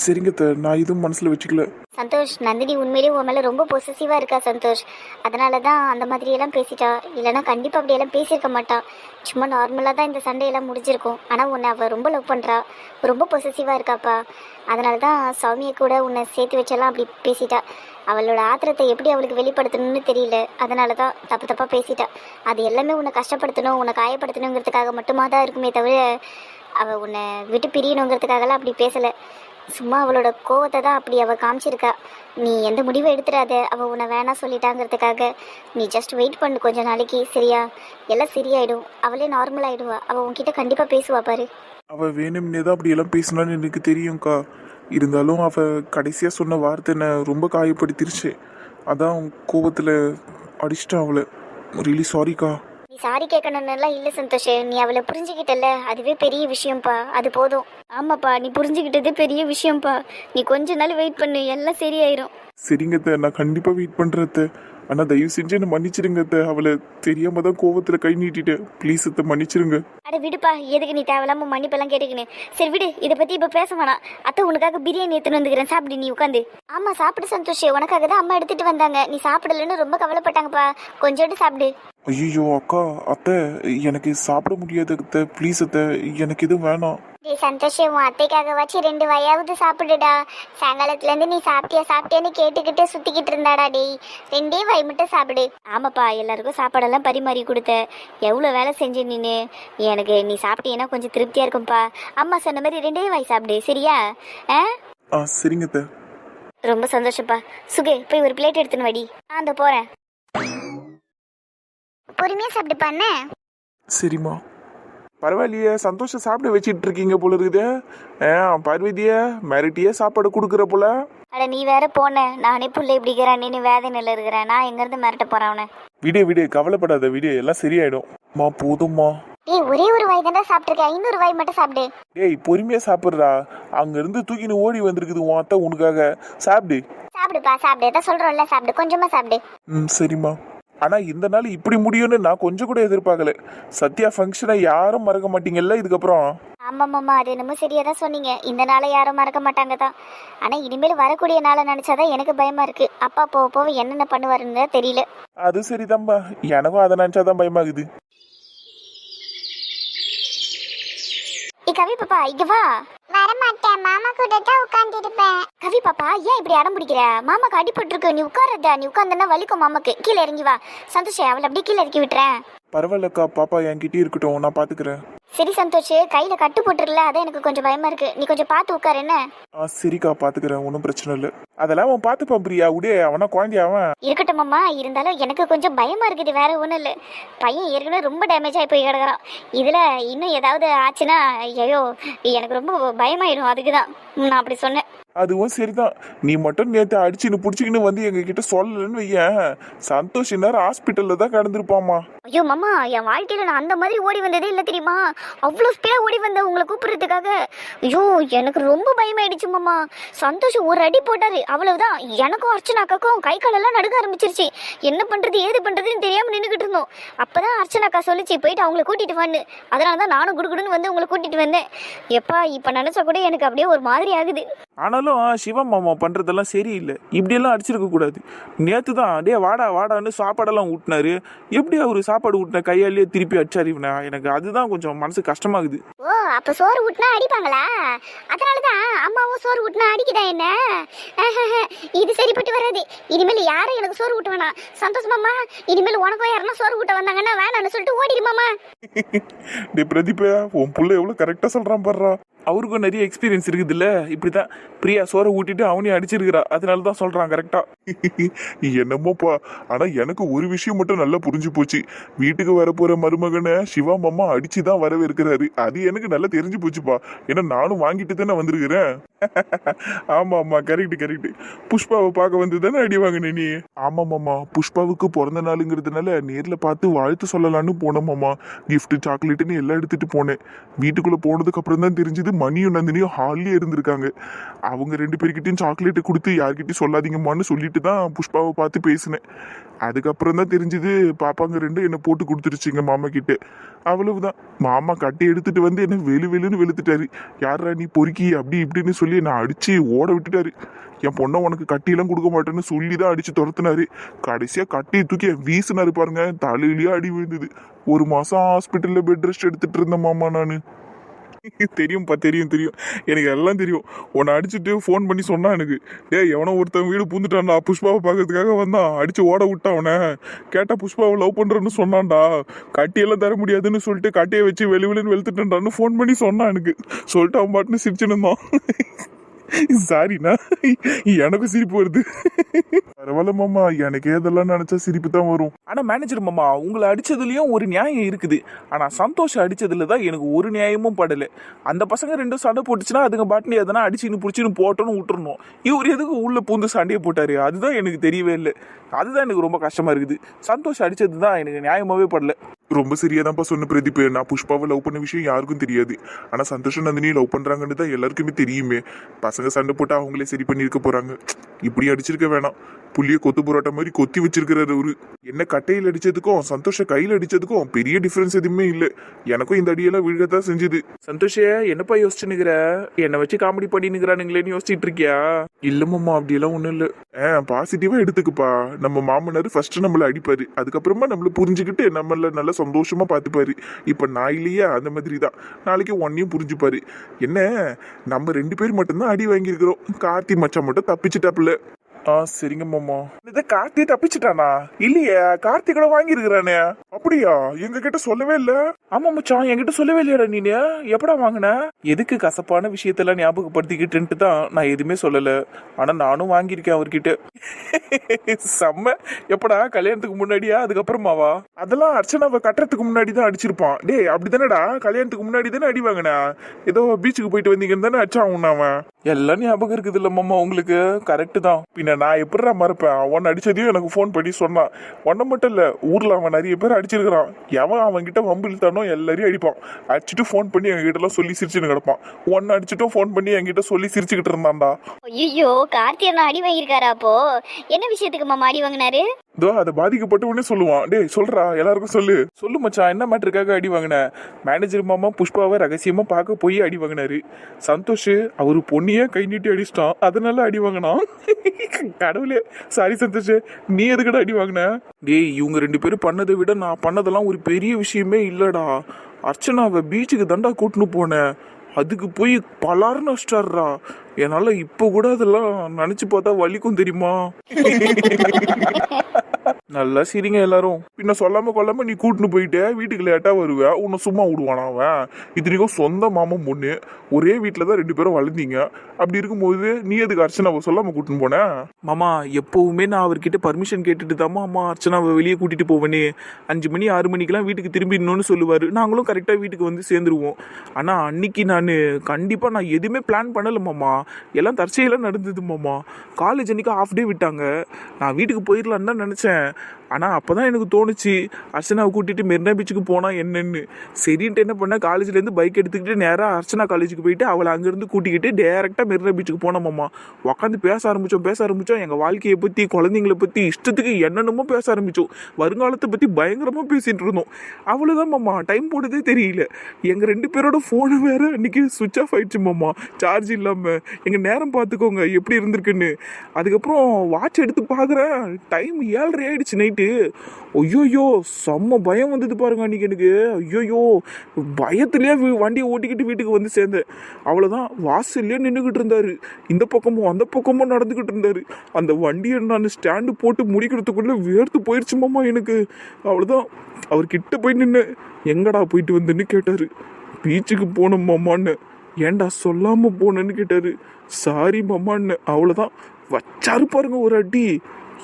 சரிங்கத்த நான் இதுவும் மனசில் வச்சுக்கல. சந்தோஷ் நந்தினி உண்மையிலேயே உன் மேலே ரொம்ப பொசசிவாக இருக்கா சந்தோஷ்? அதனால தான் அந்த மாதிரியெல்லாம் பேசிட்டா. இல்லைன்னா கண்டிப்பாக அப்படியெல்லாம் பேசியிருக்க மாட்டா. சும்மா நார்மலாக தான் இந்த சண்டையெல்லாம் முடிஞ்சிருக்கும். ஆனால் உன்னை அவள் ரொம்ப லவ் பண்ணுறா ரொம்ப பொசசிவாக இருக்காப்பா. அதனால தான் சௌமியை கூட உன்னை சேர்த்து வச்செல்லாம் அப்படி பேசிட்டா. அவளோட ஆத்திரத்தை எப்படி அவளுக்கு வெளிப்படுத்தணும்னு தெரியல. அதனால தான் தப்பு தப்பாக பேசிட்டா. அது எல்லாமே உன்னை கஷ்டப்படுத்தணும் உன்னை காயப்படுத்தணுங்கிறதுக்காக மட்டுமா தான் இருக்குமே தவிர அவள் உன்னை விட்டு பிரியணுங்கிறதுக்காகலாம் அப்படி பேசலை. சும்மா அவளோட கோவத்தை தான் அப்படி அவள் காமிச்சிருக்கா. நீ எந்த முடிவும் எடுத்துடாத அவள் உன்னை வேணாம் சொல்லிட்டாங்கிறதுக்காக. நீ ஜஸ்ட் வெயிட் பண்ணு கொஞ்ச நாளைக்கு சரியா? எல்லாம் சரியாயிடும். அவளே நார்மல் ஆயிடுவா. அவள் உன்கிட்ட கண்டிப்பாக பேசுவா பாரு. அவள் வேணும்னே தான் அப்படி எல்லாம் பேசினான்னு எனக்கு தெரியும்க்கா. இருந்தாலும் அவள் கடைசியாக சொன்ன வார்த்தை என்னை ரொம்ப காயப்படுத்திருச்சு. அதான் கோபத்தில் அடிச்சிட்டான் அவளை. ரியலி சாரிக்கா சாரி கேட்கணும்னுலாம் இல்லை சந்தோஷ். நீ அவளை புரிஞ்சுக்கிட்டல அதுவே பெரிய விஷயம்ப்பா அது போதும். ஆமாப்பா நீ புரிஞ்சுக்கிட்டதே பெரிய விஷயம்ப்பா நீ கொஞ்ச நாள் வெயிட் பண்ணு எல்லாம் சரியாயிரும். சரிங்க அத்தை, நான் கண்டிப்பா வெயிட் பண்றத ஆனா தயவு செஞ்சு என்ன மன்னிச்சிருங்க அத்தை. அவளை தெரியாம தான் கோவத்துல கை நீட்டிட்டேன். ப்ளீஸ் அத்தை மன்னிச்சிருங்க. அட விடுப்பா எதுக்கு நீ தேவையில்லாம மன்னிப்பெல்லாம் கேட்டுக்கினு சரி விடு இதை பத்தி இப்ப பேச வேணாம். அத்தை உனக்காக பிரியாணி எடுத்துன்னு வந்துக்கிறேன். சாப்பிடு நீ உட்காந்து. ஆமா சாப்பிடு சந்தோஷ். உனக்காக தான் அம்மா எடுத்துட்டு வந்தாங்க. நீ சாப்பிடலன்னு ரொம்ப கவலைப்பட்டாங்கப்பா. கொஞ்சோண்டு சாப்பிடு. ஐயோ அக்கா அத்தை எனக்கு சாப்பிட முடியாது அத்தை. ப்ளீஸ் அத்தை எனக்கு எதுவும் வேணாம். டேய் சந்தோஷ் உன் அத்தைக்காக வச்சு ரெண்டு வயாவது சாப்பிடுடா. சாயங்காலத்துல இருந்து நீ சாப்பிட்டியா சாப்பிட்டியான்னு கேட்டுக்கிட்டு சுத்திக்கிட்டு இருந்தாடா டேய். ரெண்டே வாய் மட்டும் சாப்பிடு. ஆமாப்பா எல்லாருக்கும் சாப்பாடெல்லாம் பரிமாறி கொடுத்த. எவ்வளோ வேலை செஞ்ச நீனு எனக்கு நீ சாப்பிட்டீங்கன்னா கொஞ்சம் திருப்தியா இருக்கும்ப்பா அம்மா சொன்ன மாதிரி ரெண்டே வாய் சாப்பிடு சரியா? ஆ? ஆ சரிங்க அத்தை. ரொம்ப சந்தோஷப்பா. சுகே போய் ஒரு பிளேட் எடுத்துன்னு வாடி. ஆ அந்த போறேன். பொறுமையா சாப்பிடுப்பா என்ன சரிம்மா. பரவாயில்லையே சந்தோஷம் சாப்பிட வச்சிட்டு இருக்கீங்க போல இருக்குது. ஆ பார்வதியே மிரட்டியே சாப்பாடு கொடுக்குற போல. அட நீ வேற போன. நானே புள்ள இப்படிக்கிறேன் நீ வேதனையில் இருக்கிறேன் நான் எங்கேருந்து மிரட்ட போறேன் அவனை? விடு விடு கவலைப்படாத விடு. எல்லாம் சரியாயிடும். மா போதும்மா. ஏய் ஒரே ஒரு வாய் தானே சாப்பிட்ருக்கேன் இன்னொரு வாய் மட்டும் சாப்பிடு. டேய் பொறுமையா சாப்பிட்றா. அங்க இருந்து தூக்கின்னு ஓடி வந்திருக்குது உன் அத்தை உனக்காக. சாப்பிடு. சாப்பிடுப்பா சாப்பிடு. எதாவது சொல்றோம்ல சாப்பிடு. கொஞ்சமா சாப்பிடு. ம் சரிம்மா. ஆனா இந்த நாள் இப்படி முடியும்னு நான் கொஞ்சம் கூட எதிர்பார்க்கல. சத்யா ஃபங்க்ஷனை யாரும் மறக்க மாட்டீங்கல்ல இதுக்கப்புறம்? ஆமாம்மாம்மா அது என்னமோ சரியா தான் சொன்னீங்க. இந்த நாளை யாரும் மறக்க மாட்டாங்க தான். ஆனா இனிமேல் வரக்கூடிய நாளை நினைச்சாதான் எனக்கு பயமா இருக்கு. அப்பா போக போக என்னென்ன பண்ணுவாருன்னு தெரியல. அது சரிதான்பா. எனக்கும் அதை நினைச்சாதான் பயமாகுது. ஏ கவி பாப்பா இங்க வா. வரமாட்டேன். மாமா கூட தான் உட்கார்ந்து இருப்பேன் கவி பாப்பா ஏன் இப்படி அடம் பிடிக்கிற? மாமாக்கு அடிபட்டிருக்கு. நீ உட்காரதா? நீ உட்கார்ந்தனா வலிக்கும் மாமாக்கு. கீழே இறங்கி வா. சந்தோஷம் அவளை அப்படியே கீழே இறக்கி விட்டுறேன். பரவாயில்லக்கா பாப்பா என்கிட்டயே இருக்கட்டும் நான் பாத்துக்கிறேன். சரி சந்தோஷ் கையில கட்டு போட்டுருல அதான் எனக்கு கொஞ்சம் பயமா இருக்கு. நீ கொஞ்சம் பார்த்து உட்காரு என்ன? ஆ சரிக்கா பாத்துக்கிறேன் ஒன்றும் பிரச்சனை இல்லை. அதெல்லாம் அவன் பார்த்துப்பான் பிரியா. விடே அவனா குழந்தைய அவன் இருக்கட்டும் மாமா இருந்தாலும் எனக்கு கொஞ்சம் பயமா இருக்குது வேற ஒன்றும் இல்லை. பையன் ஏற்கனவே ரொம்ப டேமேஜ் ஆகி போய் கிடக்குறான். இதில் இன்னும் ஏதாவது ஆச்சுன்னா ஐயோ எனக்கு ரொம்ப பயமாயிடும் அதுக்கு தான் நான் அப்படி சொன்னேன். அதுவும் சரிதான். நீ மட்டும் நேற்று அடிச்சுன்னு பிடிச்சிக்கின்னு வந்து எங்ககிட்ட சொல்லலன்னு வையேன். சந்தோஷ் நேரம் ஹாஸ்பிட்டலில் தான் கடந்திருப்பாமா ஐயோ மாமா என் வாழ்க்கையில் நான் அந்த மாதிரி ஓடி வந்ததே இல்லை தெரியுமா? அவ்வளோ ஸ்பீடாக ஓடி வந்தேன் உங்களை கூப்பிடுறதுக்காக. ஐயோ எனக்கு ரொம்ப பயமாயிடுச்சு மாமா. சந்தோஷம் ஒரு அடி போட்டார் அவ்வளவுதான். எனக்கும் அர்ச்சனாக்காக்கும் கை காலெல்லாம் நடுக்க ஆரம்பிச்சிருச்சு. என்ன பண்ணுறது ஏது பண்ணுறதுன்னு தெரியாமல் நின்றுக்கிட்டு இருந்தோம். அப்போ தான் அர்ச்சனாக்கா சொல்லிச்சு போயிட்டு அவங்கள கூட்டிகிட்டு வந்து அதனால தான் நானும் குடுகுடுன்னு வந்து உங்களை கூட்டிகிட்டு வந்தேன். எப்பா இப்போ நினச்சா கூட எனக்கு அப்படியே ஒரு மாதிரி ஆகுது. ஆனாலும் சிவா மாமா பண்றதெல்லாம் சரியில்லை. இப்படியெல்லாம் அடிச்சிருக்க கூடாது. நேத்து தான் டே வாடா வாடான்னு சாப்பாடெல்லாம் ஊட்டினாரு. எப்படி அவரு சாப்பாடு ஊட்டின கையாலேயே திருப்பி அடிச்சாரு இவனை? எனக்கு அதுதான் கொஞ்சம் மனசு கஷ்டமாகுது. ஓ அப்ப சோறு ஊட்டினா அடிப்பாங்களா? அதனால தான் அம்மாவும் சோறு ஊட்டினா அடிக்குதா என்ன? இது சரிப்பட்டு வராது. இனிமேல் யாரும் எனக்கு சோறு ஊட்ட வேணாம். சந்தோஷமாம்மா இனிமேல் உனக்கும் யாருன்னா சோறு ஊட்ட வந்தாங்கன்னா வேணாம்னு சொல்லிட்டு ஓடிடுமாமா டே பிரதீபா உன் புள்ள எவ்வளவு கரெக்டா சொல்றான் பாடுறா அவருக்கும் நிறைய எக்ஸ்பீரியன்ஸ் இருக்குதுல்ல? இப்படிதான் பிரியா சோறை ஊட்டிட்டு அவனையும் அடிச்சிருக்கிறா. அதனால தான் சொல்கிறான் கரெக்டாக நீ என்னமோப்பா. ஆனால் எனக்கு ஒரு விஷயம் மட்டும் நல்லா புரிஞ்சு போச்சு. வீட்டுக்கு வர மருமகனை சிவா மாமா அடிச்சு தான் வரவேற்கிறாரு. அது எனக்கு நல்லா தெரிஞ்சு போச்சுப்பா. ஏன்னா நானும் வாங்கிட்டு தானே வந்திருக்கிறேன். ஆமா ஆமா கரெக்ட் கரெக்ட் புஷ்பாவை பார்க்க வந்து தானே அடி வாங்கின நீ? ஆமா மாமா புஷ்பாவுக்கு பிறந்த நாளுங்கிறதுனால நேரில் பார்த்து வாழ்த்து சொல்லலான்னு போனோம் கிஃப்ட்டு சாக்லேட்டுன்னு எல்லாம் எடுத்துட்டு போனேன். வீட்டுக்குள்ளே போனதுக்கு அப்புறம் தான் தெரிஞ்சது மணியும் நந்தினியும் ஹால்லயே இருந்திருக்காங்க. அவங்க ரெண்டு பேர்கிட்டையும் சாக்லேட்டை கொடுத்து யார்கிட்டையும் சொல்லாதீங்கம்மான்னு சொல்லிட்டு தான் புஷ்பாவை பார்த்து பேசினேன். அதுக்கப்புறம் தான் தெரிஞ்சது பாப்பாங்க ரெண்டும் என்னை போட்டு கொடுத்துருச்சுங்க மாமா கிட்ட அவ்வளவுதான். மாமா கட்டி எடுத்துட்டு வந்து என்னை வெளு வெளுன்னு வெளுத்துட்டாரு. யாரா நீ பொறுக்கி? அப்படி இப்படின்னு சொல்லி என்னை அடிச்சு ஓட விட்டுட்டாரு. என் பொண்ணை உனக்கு கட்டியெல்லாம் கொடுக்க மாட்டேன்னு சொல்லி தான் அடிச்சு துரத்துனாரு. கடைசியாக கட்டியை தூக்கி வீசினாரு பாருங்க. தலையிலேயே அடி விழுந்தது. ஒரு மாதம் ஹாஸ்பிட்டலில் பெட் ரெஸ்ட் எடுத்துட்டு இருந்தேன் மாமா நான். தெரியும்ப்பா தெரியும் தெரியும். எனக்கு எல்லாம் தெரியும். உன்னை அடிச்சுட்டு ஃபோன் பண்ணி சொன்னான் எனக்கு டேய் எவனோ ஒருத்தன் வீடு பூந்துட்டான்டா புஷ்பாவை பார்க்கறதுக்காக வந்தான். அடிச்சு ஓட விட்டான் அவனை. கேட்டா புஷ்பாவை லவ் பண்ணுறேன்னு சொன்னான்டா. கட்டியெல்லாம் தர முடியாதுன்னு சொல்லிட்டு கட்டியை வச்சு வெளி வெளின்னு வெளுத்துட்டேன்டான்னு ஃபோன் பண்ணி சொன்னான் எனக்கு. சொல்லிட்டு அவன் பாட்டுன்னு சிரிச்சுன்னு இருந்தான். சாரிண்ணா எனக்கும் சிரிப்பு வருது. பரவாயில்ல மாமா. எனக்கு இதெல்லாம் நினைச்சா சிரிப்பு தான் வரும். ஆனா மேனேஜர் மாமா உங்களை அடிச்சதுலயும் ஒரு நியாயம் இருக்குது. ஆனா சந்தோஷம் அடிச்சதுல தான் எனக்கு ஒரு நியாயமும் படல. அந்த பசங்க ரெண்டும் சண்டை போட்டுச்சுன்னா அதுங்க பாட்டுன்னு எதனா அடிச்சுன்னு பிடிச்சின்னு போட்டோன்னு விட்டுறணும். இவர் எதுக்கு உள்ள பூந்து சண்டையை போட்டாரு? அதுதான் எனக்கு தெரியவே இல்லை. அதுதான் எனக்கு ரொம்ப கஷ்டமா இருக்குது. சந்தோஷம் அடிச்சது தான் எனக்கு நியாயமாவே படல. ரொம்ப சரியா தான்ப்பா சொன்ன பிரதீப் நான் புஷ்பாவை லவ் பண்ண விஷயம் யாருக்கும் தெரியாது. ஆனா சந்தோஷம் நந்தினி லவ் பண்றாங்கன்னு தான் எல்லாருக்குமே தெரியுமே. பசங்க சண்டை போட்டு அவங்களே சரி பண்ணியிருக்க போறாங்க. இப்படி அடிச்சிருக்க வேணாம். புள்ளிய கொத்து புரோட்டா மாதிரி கொத்தி வச்சிருக்கிறாரு அவரு. என்ன கட்டையில் அடிச்சதுக்கும் சந்தோஷ கையில் அடிச்சதுக்கும் பெரிய டிஃபரன்ஸ் எதுவுமே இல்லை. எனக்கும் இந்த அடியெல்லாம் விழுகத்தான் செஞ்சது. சந்தோஷ என்னப்பா யோசிச்சுனுங்கிற என்னை வச்சு காமெடி பண்ணினுங்கிறானுங்களேன்னு யோசிச்சுட்டு இருக்கியா? இல்லம்மாம்மா அப்படியெல்லாம் ஒன்றும் இல்லை. ஆ பாசிட்டிவா எடுத்துக்குப்பா. நம்ம மாமனார் ஃபர்ஸ்ட் நம்மள அடிப்பாரு. அதுக்கப்புறமா நம்மள புரிஞ்சுக்கிட்டு நம்மள நல்லா சந்தோஷமா பார்த்துப்பாரு. இப்போ நான் இல்லையா அந்த மாதிரி தான் நாளைக்கு ஒன்னையும் புரிஞ்சுப்பாரு. என்ன நம்ம ரெண்டு பேர் மட்டும்தான் அடி வாங்கியிருக்கிறோம். கார்த்தி மச்சான் மட்டும் தப்பிச்சுட்டாப்புல. ஆ சரிங்க மாமா. இது கார்த்தி தப்பிச்சிட்டானா? இல்லையே கார்த்தி கூட வாங்கியிருக்கிறானே. அப்படியா? எங்க கிட்ட சொல்லவே இல்ல. ஆமா மச்சான் என்கிட்ட சொல்லவே இல்லையாடா நீனு. எப்படா வாங்கின? எதுக்கு கசப்பான விஷயத்தெல்லாம் ஞாபகப்படுத்திக்கிட்டுன்ட்டு தான் நான் எதுவுமே சொல்லலை. ஆனால் நானும் வாங்கியிருக்கேன் அவர்கிட்ட. செம்ம. எப்படா கல்யாணத்துக்கு முன்னாடியா? அதுக்கப்புறமாவா? அதெல்லாம் அர்ச்சனாவை கட்டுறதுக்கு முன்னாடி தான் அடிச்சிருப்பான். டேய் அப்படிதானடா? கல்யாணத்துக்கு முன்னாடி தானே அடி வாங்கினா? ஏதோ பீச்சுக்கு போயிட்டு வந்தீங்கன்னு தானே அடிச்சான் அவன். எல்லாம் ஞாபகம் இருக்குது இல்லை மாமா உங்களுக்கு? கரெக்டு தான். பின்ன நான் எப்படிடா மறப்பேன்? அவன் அடிச்சதையும் எனக்கு ஃபோன் பண்ணி சொன்னான். ஒன்றை மட்டும் இல்லை ஊரில் அவன் நிறைய பேர் அடிச்சிருக்கிறான். எவன் அவன்கிட்ட வம்பு இழுத்தானோ எல்லாரையும் அடிப்பான். அடிச்சுட்டு ஃபோன் பண்ணி எங்க சொல்லி சிரிச்சுன்னு கிடப்பான். ஒன்னு அடிச்சுட்டும் ஃபோன் பண்ணி என்கிட்ட சொல்லி சிரிச்சுக்கிட்டு இருந்தான்டா. ஐயோ கார்த்தி அண்ணா அடி வாங்கியிருக்காரா அப்போ? என்ன விஷயத்துக்கு மாமா அடி வாங்கினாரு? இதோ அதை பாதிக்கப்பட்ட உடனே சொல்லுவான். டேய் சொல்றா எல்லாருக்கும் சொல்லு. சொல்லு மச்சான் என்ன மேட்டருக்காக அடி வாங்கின? மேனேஜர் மாமா புஷ்பாவை ரகசியமா பார்க்க போய் அடி வாங்கினாரு. சந்தோஷ் அவரு பொண்ணியே கை நீட்டி அடிச்சிட்டான். அதனால அடி வாங்கினான். கடவுளே சாரி சந்தோஷ் நீ எதுக்கடா அடி வாங்கின? டேய் இவங்க ரெண்டு பேரும் பண்ணதை விட நான் பண்ணதெல்லாம் ஒரு பெரிய விஷயமே இல்லடா. அர்ச்சனாவை பீச்சுக்கு தண்டா கூட்டின்னு போனேன் அதுக்கு போய் பலார்னு வச்சிட்டாருடா என்னால இப்போ கூட அதெல்லாம் நினைச்சு பார்த்தா வலிக்கும் தெரியுமா? நல்லா சிரிங்க எல்லாரும். பின்ன சொல்லாம கொல்லாம நீ கூட்டின்னு போயிட்டு வீட்டுக்கு லேட்டா வருவ. உன்னை சும்மா விடுவானா அவன்? இத்தனைக்கும் சொந்த மாமன் பொண்ணு. ஒரே வீட்டில் தான் ரெண்டு பேரும் வளர்ந்தீங்க. அப்படி இருக்கும்போது நீ எதுக்கு அர்ச்சனாவை சொல்லாம கூட்டுன்னு போன? மாமா எப்பவுமே நான் அவர்கிட்ட பர்மிஷன் கேட்டுட்டு தாமா அம்மா அர்ச்சனாவை வெளியே கூட்டிட்டு போவேனே. அஞ்சு மணி ஆறு மணிக்கெல்லாம் வீட்டுக்கு திரும்பிடணும்னு சொல்லுவாரு. நாங்களும் கரெக்டாக வீட்டுக்கு வந்து சேர்ந்துருவோம். ஆனா அன்னைக்கு நான் கண்டிப்பா நான் எதுவுமே பிளான் பண்ணல மாமா. எல்லாம் தற்செயலாக நடந்தது மாமா. காலேஜ் அன்றைக்கி ஹாஃப் டே விட்டாங்க. நான் வீட்டுக்கு போயிடலான்னு தான் நினச்சேன். ஆனால் அப்போ தான் எனக்கு தோணுச்சு அர்ச்சனாவை கூட்டிகிட்டு மெரினா பீச்சுக்கு போனால் என்னென்னு. சரின்ட்டு என்ன பண்ணால் காலேஜ்லேருந்து பைக் எடுத்துக்கிட்டு நேராக அர்ச்சனா காலேஜுக்கு போயிட்டு அவளை அங்கேருந்து கூட்டிக்கிட்டு டேரெக்டாக மெரினா பீச்சுக்கு போனோம்மா உட்காந்து பேச ஆரம்பித்தோம் பேச ஆரம்பித்தோம் எங்கள் வாழ்க்கையை பற்றி குழந்தைங்கள பற்றி இஷ்டத்துக்கு என்னென்னமோ பேச ஆரம்பித்தோம் வருங்காலத்தை பற்றி பயங்கரமாக பேசிகிட்டு இருந்தோம். அவ்வளோதான் மாமா டைம் போட்டதே தெரியல. எங்கள் ரெண்டு பேரோட ஃபோனு வேறு அன்றைக்கி சுவிட்ச் ஆஃப் ஆயிடுச்சு மாமா சார்ஜ் இல்லாமல் எங்கள் நேரம் பார்த்துக்கோங்க எப்படி இருந்திருக்குன்னு. அதுக்கப்புறம் வாட்ச் எடுத்து பார்க்குறேன் டைம் ஏழரை ஆயிடுச்சு நைட்டு ஐயோயோ செம்ம பயம் வந்தது பாருங்க அன்றைக்கி எனக்கு. ஐயோயோ பயத்துலேயே வண்டியை ஓட்டிக்கிட்டு வீட்டுக்கு வந்து சேர்ந்தேன். அவ்வளோதான் வாசல்லே நின்றுக்கிட்டு இருந்தார். இந்த பக்கமும் அந்த பக்கமும் நடந்துக்கிட்டு இருந்தார். அந்த வண்டியை நான் ஸ்டாண்டு போட்டு முடிக்கிறதுக்குள்ளே வேர்த்து போயிடுச்சு மாமா எனக்கு. அவ்வளோதான் அவர் கிட்ட போய் நின்று எங்கடா போயிட்டு வந்தேன்னு கேட்டார். பீச்சுக்கு போனோம் மாமான்னு. ஏண்டா சொல்லாமல் போனேன்னு கேட்டார். சாரி மாமான்னு. அவ்வளோதான் வச்சாரு பாருங்க ஒரு அடி.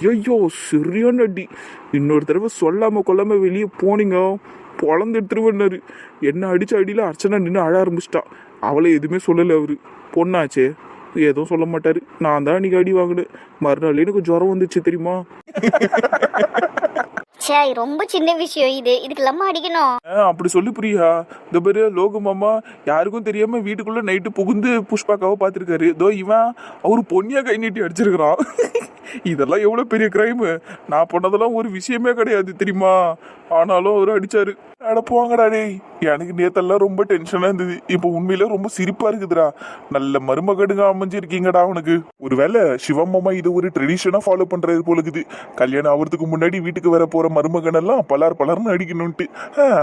ஐயோ சரியான அடி. இன்னொரு தடவை சொல்லாம கொல்லாம வெளியே போனீங்க. பொழந்து எடுத்துருவன்னாரு என்ன அடிச்ச அடியில் அர்ச்சனா நின்று அழ ஆரம்பிச்சிட்டா. அவளை எதுவுமே சொல்லலை அவரு. பொண்ணாச்சே. எதுவும் சொல்ல மாட்டாரு. நான் தான் அன்னைக்கு அடி வாங்கினேன். மறுநாள் எனக்கு ஜுரம் வந்துச்சு தெரியுமா? சே ரொம்ப சின்ன விஷயம் இது. இதுக்கு லம்மா அடிக்கணும். அப்படி சொல்லி புரியா. இந்த பேரு லோகு மாமா யாருக்கும் தெரியாம வீட்டுக்குள்ள நைட்டு புகுந்து புஷ்பாக்காவை பார்த்துருக்காரு இதோ இவன் அவரு பொன்னியா கை நீட்டி அடிச்சிருக்கிறான். இதெல்லாம் எவ்வளவு பெரிய கிரைம் நான் பண்ணதெல்லாம் ஒரு விஷயமே கிடையாது தெரியுமா? ஆனாலும் அவரு அடிச்சாரு. அடப்புவாங்கடா போங்கடா டேய். எனக்கு நேத்தெல்லாம் ரொம்ப டென்ஷனா இருந்தது. இப்போ உண்மையில ரொம்ப சிரிப்பா இருக்குதுடா. நல்ல மருமகடுங்க அமைஞ்சிருக்கீங்கடா அவனுக்கு ஒருவேளை மாமா இது ஒரு ட்ரெடிஷனா ஃபாலோ பண்ணுறது போல இருக்குது கல்யாணம் ஆகிறதுக்கு முன்னாடி வீட்டுக்கு வர போற மருமகன் எல்லாம் பலார் பலார்னு அடிக்கணும்ட்டு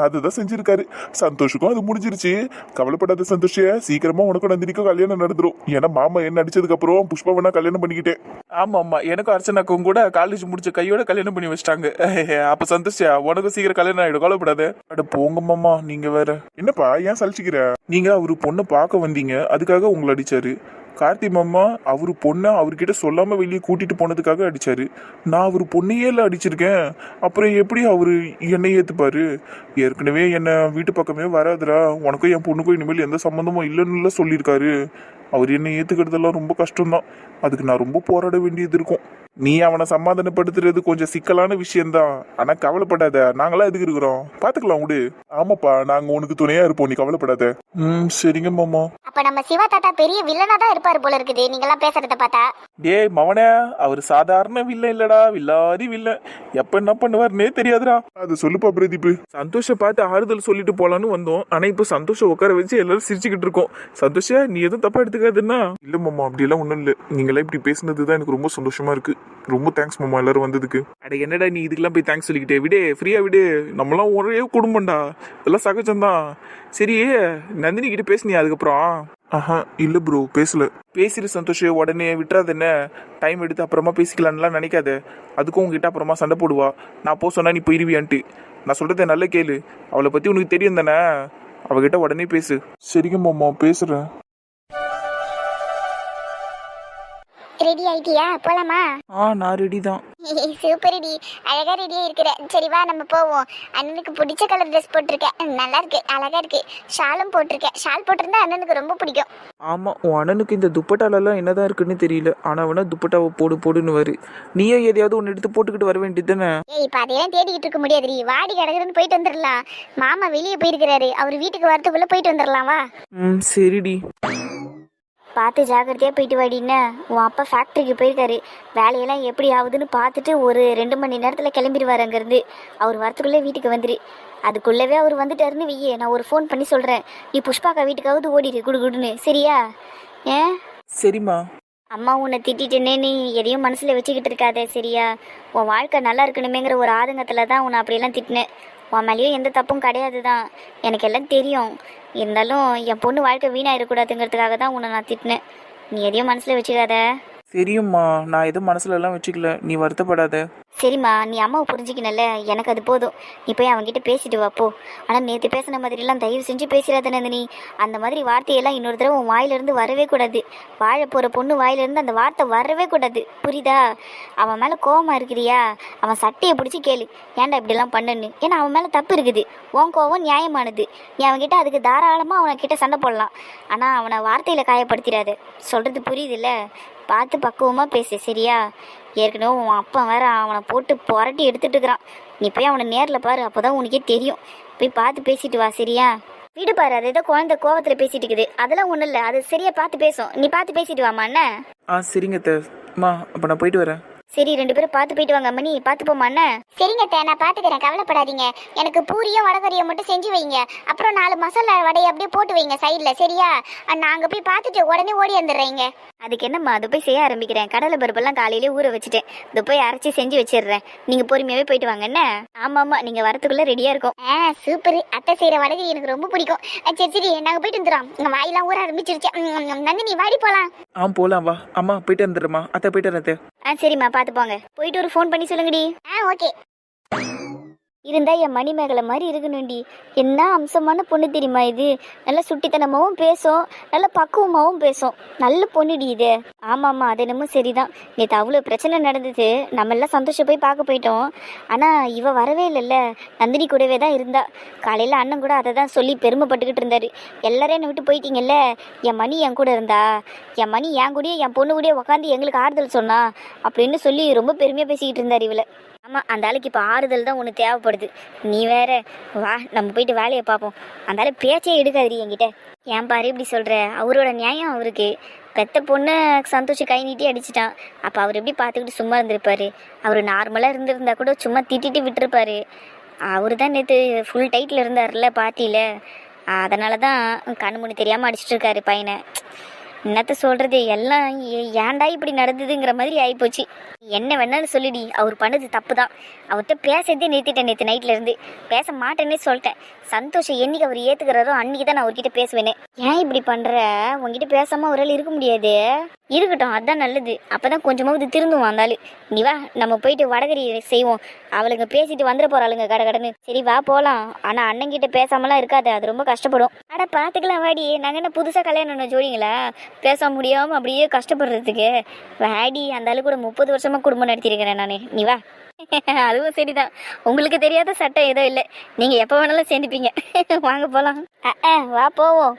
அதுதான் செஞ்சிருக்காரு. சந்தோஷுக்கும் அது முடிஞ்சிருச்சு. கவலைப்படாத சந்தோஷ சீக்கிரமா உனக்கும் நந்தினிக்கும் கல்யாணம் நடந்துரும். ஏன்னா மாமா என்ன அடிச்சதுக்கு அப்புறம் புஷ்பாவனா கல்யாணம் பண்ணிக்கிட்டேன். ஆமா ஆமா. எனக்கும் அர்ச்சனாக்கும் கூட காலேஜ் முடிச்ச கையோட கல்யாணம் பண்ணி வச்சிட்டாங்க. அப்ப சந்தோஷா? உனக்கும் சீக்கிரம் கல்யாணம் ஆயிடும். கவலைப்படாத. அட போங்க மாமா. நீங்க வேற. என்னப்பா ஏன் சலிச்சுக்கிற? நீங்க அவரு பொண்ணை பார்க்க வந்தீங்க. அதுக்காக உங்களை அடிச்சாரு. கார்த்தி மாமா அவர் பொண்ணை அவர்கிட்ட சொல்லாமல் வெளியே கூட்டிட்டு போனதுக்காக அடித்தார் நான் அவர் பொண்ணையே இல்லை அடிச்சிருக்கேன். அப்புறம் எப்படி அவர் என்னை ஏற்றுப்பார் ஏற்கனவே என்னை வீட்டு பக்கமே வராதுடா. உனக்கும் என் பொண்ணுக்கும் இனிமேல் எந்த சம்மந்தமும் இல்லைன்னு சொல்லியிருக்காரு. அவர் என்னை ஏற்றுக்கிறதெல்லாம் ரொம்ப கஷ்டம்தான். அதுக்கு நான் ரொம்ப போராட வேண்டியது இருக்கும். நீ அவனை சமாதானப்படுத்துறது கொஞ்சம் சிக்கலான விஷயம்தான். ஆனா கவலைப்படாத. நாங்களாம் எதுக்கு இருக்கிறோம்? பாத்துக்கலாம் விடு ஆமாப்பா நாங்க உனக்கு துணையா இருப்போம். நீ கவலைப்படாத. ம் சரிங்க மாமா. அப்ப நம்ம சிவா தாத்தா பெரிய வில்லனா தான் இருப்பாரு போல இருக்குது. நீங்கெல்லாம் பேசுறத பார்த்தா. டேய் மவனே அவர் சாதாரண வில்ல இல்லடா. வில்லாதி வில்ல எப்ப என்ன பண்ணுவாருன்னே தெரியாதுடா. அது சொல்லுப்பா பிரதீப் சந்தோஷ பார்த்து ஆறுதல் சொல்லிட்டு போலான்னு வந்தோம். ஆனா இப்ப சந்தோஷம் உட்கார வச்சு எல்லாரும் சிரிச்சுக்கிட்டு இருக்கோம். சந்தோஷ நீ எதுவும் தப்பா எடுத்துக்காதுன்னா இல்ல மாமா அப்படியெல்லாம் ஒண்ணும் இல்ல. நீங்களா இப்படி பேசுனதுதான் எனக்கு ரொம்ப சந்தோஷமா இருக்கு. ரொம்ப தேங்க்ஸ் மாமா எல்லாரும் வந்ததுக்கு. அட என்னடா நீ இதுக்கெல்லாம் போய் தேங்க்ஸ் சொல்லிக்கிட்டே? விடு ஃப்ரீயா விடு. நம்மளாம் ஒரே குடும்பம்டா. எல்லாம் சகஜம்தான். சரி நந்தினி கிட்ட பேசுனியா அதுக்கப்புறம்? ஆஹா இல்ல ப்ரோ பேசல. பேசிடு சந்தோஷ் உடனே விட்டுறாது என்ன? டைம் எடுத்து அப்புறமா பேசிக்கலாம்லாம் நினைக்காத. அதுக்கும் உங்ககிட்ட அப்புறமா சண்டை போடுவா. நான் போ சொன்னா நீ போயிருவியான்ட்டு. நான் சொல்றதை நல்ல கேளு. அவளை பத்தி உனக்கு தெரியும் தானே? அவகிட்ட உடனே பேசு. சரிங்க மாமா பேசுறேன். ரெடி ஆயிட்டியா? போலாமா? ஆ நான் ரெடி தான். சூப்பர் ரெடி அழகா ரெடியா இருக்கிற சரி வா நம்ம போவோம். அண்ணனுக்கு பிடிச்ச கலர் ட்ரெஸ் போட்டிருக்கேன். நல்லா இருக்கு. அழகா இருக்கு. ஷாலும் போட்டிருக்கேன். ஷால் போட்டிருந்தா அண்ணனுக்கு ரொம்ப பிடிக்கும். ஆமா உன் அண்ணனுக்கு இந்த துப்பட்டாலெல்லாம் என்னதான் இருக்குன்னு தெரியல. ஆனா வேணா துப்பட்டாவை போடு போடுன்னு வரு. நீயும் எதையாவது ஒன்று எடுத்து போட்டுக்கிட்டு வர வேண்டியது தானே? ஏய் இப்ப அதையெல்லாம் தேடிக்கிட்டு இருக்க முடியாதுடி வாடி கிடக்குதுன்னு போயிட்டு வந்துடலாம் மாமா வெளியே போயிருக்கிறாரு. அவர் வீட்டுக்கு வரதுக்குள்ள போயிட்டு வந்துடலாம் வா. ம் சரிடி பார்த்து ஜாக்கிரதையா போயிட்டு வாடின்னு உன் அப்பா ஃபேக்ட்ரிக்கு போயிருக்காரு. வேலையெல்லாம் எப்படி ஆகுதுன்னு பார்த்துட்டு ஒரு ரெண்டு மணி நேரத்தில் கிளம்பிடுவார் அங்கேருந்து. அவர் வரத்துக்குள்ளே வீட்டுக்கு வந்துரு. அதுக்குள்ளவே அவர் வந்துட்டாருன்னு வெய்யே நான் ஒரு ஃபோன் பண்ணி சொல்கிறேன் நீ புஷ்பாக்கா வீட்டுக்காவது ஓடிடு குடு குடுன்னு. சரியா? ஏன் சரிம்மா. அம்மா உன்னை திட்டிட்டேனே நீ எதையும் மனசில் வச்சுக்கிட்டு இருக்காத சரியா? உன் வாழ்க்கை நல்லா இருக்கணுமேங்கிற ஒரு ஆதங்கத்தில் தான் உன்னை அப்படியெல்லாம் திட்டினேன். உன் மேலேயும் எந்த தப்பும் கிடையாது தான் எனக்கு எல்லாம் தெரியும். இருந்தாலும் என் பொண்ணு வாழ்க்கை வீணாயிடக்கூடாதுங்கிறதுக்காக தான் உன்னை நான் திட்டினேன். நீ எதையும் மனசில் வச்சுக்காத. சரிம்மா நான் எதுவும் மனசுல எல்லாம் வச்சுக்கல. நீ வருத்தப்படாத. சரிம்மா நீ அம்மாவை புரிஞ்சுக்கணும்ல எனக்கு அது போதும். நீ போய் அவன்கிட்ட பேசிட்டு வா போ. ஆனால் நேற்று பேசின மாதிரிலாம் தயவு செஞ்சு பேசிடாத நந்தினி. அந்த மாதிரி வார்த்தையெல்லாம் இன்னொரு தடவை உன் வாயிலிருந்து வரவே கூடாது. வாழ போகிற பொண்ணு வாயிலிருந்து அந்த வார்த்தை வரவே கூடாது. புரியுதா? அவன் மேலே கோவமா இருக்கிறியா? அவன் சட்டையை பிடிச்சி கேளு. ஏன்டா இப்படிலாம் பண்ணுன்னு? ஏன்னா அவன் மேலே தப்பு இருக்குது. உன் கோவம் நியாயமானது. நீ அவன்கிட்ட அதுக்கு தாராளமாக அவன்கிட்ட சண்டை போடலாம். ஆனால் அவனை வார்த்தையில் காயப்படுத்திடாத. சொல்கிறது புரியுதுல்ல? பார்த்து பக்குவமாக பேசு சரியா? ஏற்கனவே உன் அப்பா வேற அவனை போட்டு புரட்டி எடுத்துட்டு இருக்கிறான். நீ போய் அவனை நேரில் பாரு அப்போ தான் உனக்கே தெரியும். போய் பார்த்து பேசிட்டு வா சரியா? வீடு பாரு அது ஏதோ குழந்தை கோவத்தில் பேசிட்டு இருக்குது. அதெல்லாம் ஒன்றும் இல்லை அது சரியா பார்த்து பேசும். நீ பார்த்து பேசிட்டு வாமா என்ன ஆ சரிங்க அம்மா அப்போ நான் போயிட்டு வரேன். சரி ரெண்டு பேரும் பார்த்து போயிட்டு வாங்க மணி பார்த்து போமா என்ன சரிங்க தே நான் பார்த்துக்கிறேன். கவலைப்படாதீங்க. எனக்கு பூரியும் வடகரியும் மட்டும் செஞ்சு வைங்க. அப்புறம் நாலு மசாலா வடையை அப்படியே போட்டு வைங்க சைடில் சரியா? நான் அங்கே போய் பார்த்துட்டு உடனே ஓடி வந்துடுறேங்க. அதுக்கு என்னம்மா அது போய் செய்ய ஆரம்பிக்கிறேன். கடலை பருப்பெல்லாம் காலையிலே ஊற வச்சுட்டேன். இது போய் அரைச்சி செஞ்சு வச்சிடுறேன். நீங்கள் பொறுமையாகவே போயிட்டு வாங்க என்ன? ஆமாம் ஆமாம் நீங்கள் வரத்துக்குள்ளே ரெடியாக இருக்கும். ஆ சூப்பர் அத்தை செய்கிற வடகரி எனக்கு ரொம்ப பிடிக்கும். சரி சரி நாங்கள் போயிட்டு வந்துடுறோம். உங்கள் வாயெல்லாம் ஊற ஆரம்பிச்சிருச்சு. நந்தினி வாடி போகலாம் ஆ போலாம் வா. அம்மா போயிட்டு வந்துடுறேம்மா. அத்தை போயிட்டு வரேன் அத்தை. ஆ சரிம்மா பார்த்து போங்க. போயிட்டு ஒரு ஃபோன் பண்ணி சொல்லுங்கடி. ஆ ஓகே. இருந்தா என் மணிமேகலை மாதிரி இருக்கணும்டி. என்ன அம்சமான பொண்ணு தெரியுமா இது? நல்லா சுட்டித்தனமாகவும் பேசும் நல்ல பக்குவமாகவும் பேசும். நல்ல பொண்ணுடி இது. ஆமாம்மா அது என்னமோ சரிதான். நேற்று அவ்வளோ பிரச்சனை நடந்தது. நம்ம எல்லாம் சந்தோஷம் போய் பார்க்க போயிட்டோம். ஆனால் இவ வரவே இல்லைல்ல. நந்தினி கூடவே தான் இருந்தா. காலையில் அண்ணன் கூட அதை தான் சொல்லி பெருமைப்பட்டுக்கிட்டு இருந்தாரு. எல்லாரையும் என்னை விட்டு போயிட்டீங்கல்ல? என் மணி என் கூட இருந்தா? என் மணி என் கூடயே என் பொண்ணு கூடயே உட்காந்து எங்களுக்கு ஆறுதல் சொன்னா? அப்படின்னு சொல்லி ரொம்ப பெருமையாக பேசிக்கிட்டு இருந்தார் இவளை. ஆமாம் அந்த ஆளுக்கு இப்போ ஆறுதல் தான் ஒன்று தேவைப்படுது. நீ வேற வா நம்ம போயிட்டு வேலையை பார்ப்போம். அந்த ஆள் பேச்சே எடுக்காதீ என்கிட்ட. ஏன் பாரு இப்படி சொல்கிற அவரோட நியாயம் அவருக்கு. பெத்த பொண்ணை சந்தோஷம் கை நீட்டி அடிச்சிட்டான். அப்போ அவர் எப்படி பார்த்துக்கிட்டு சும்மா இருந்திருப்பாரு? அவர் நார்மலாக இருந்திருந்தா கூட சும்மா திட்டிட்டு விட்டுருப்பாரு. அவர் தான் நேற்று ஃபுல் டைட்டில் இருந்தார்ல பார்ட்டியில். அதனால தான் கண்ணு முன்னு தெரியாமல் அடிச்சிட்டு இருக்காரு பையனை. என்னத்த சொல்கிறது எல்லாம் ஏன்டா இப்படி நடந்ததுங்கிற மாதிரி ஆகிப்போச்சு என்ன வேணாலும் சொல்லிடி அவர் பண்ணது தப்பு தான் அவர்கிட்ட பேசுறதே நிறுத்திட்டேன் நேற்று நைட்லேருந்து பேச மாட்டேன்னே சொல்லிட்டேன். சந்தோஷம் என்னைக்கு அவர் ஏற்றுக்கிறாரோ அன்னைக்கு தான் நான் அவர்கிட்ட பேசுவேனே. ஏன் இப்படி பண்ணுற உன்கிட்ட பேசாமல் அவரால் இருக்க முடியாது? இருக்கட்டும் அதுதான் நல்லது. அப்போ தான் கொஞ்சமாவது திருந்தும் வந்தாலும் நீ வா நம்ம போயிட்டு வடகரி செய்வோம். அவளுங்க பேசிட்டு வந்துட போகிறாளுங்க கடை கடன்னு. சரி வா போகலாம் ஆனால் அண்ணன்கிட்ட பேசாமலாம் இருக்காது. அது ரொம்ப கஷ்டப்படும். அட பார்த்துக்கலாம் வாடி. நாங்கள் என்ன புதுசாக கல்யாணம் ஜோடிங்களா? பேச முடியாம அப்படியே கஷ்டப்படுறதுக்கு. வாடி அந்த அளவுக்கு கூட முப்பது வருஷமா குடும்பம் நடத்திருக்கிறேன் நானு. நீ வா. அதுவும் சரிதான். உங்களுக்கு தெரியாத சட்டம் ஏதோ இல்லை. நீங்க எப்போ வேணாலும் சேர்ந்துப்பீங்க. வாங்க போலாம். வா போவோம்.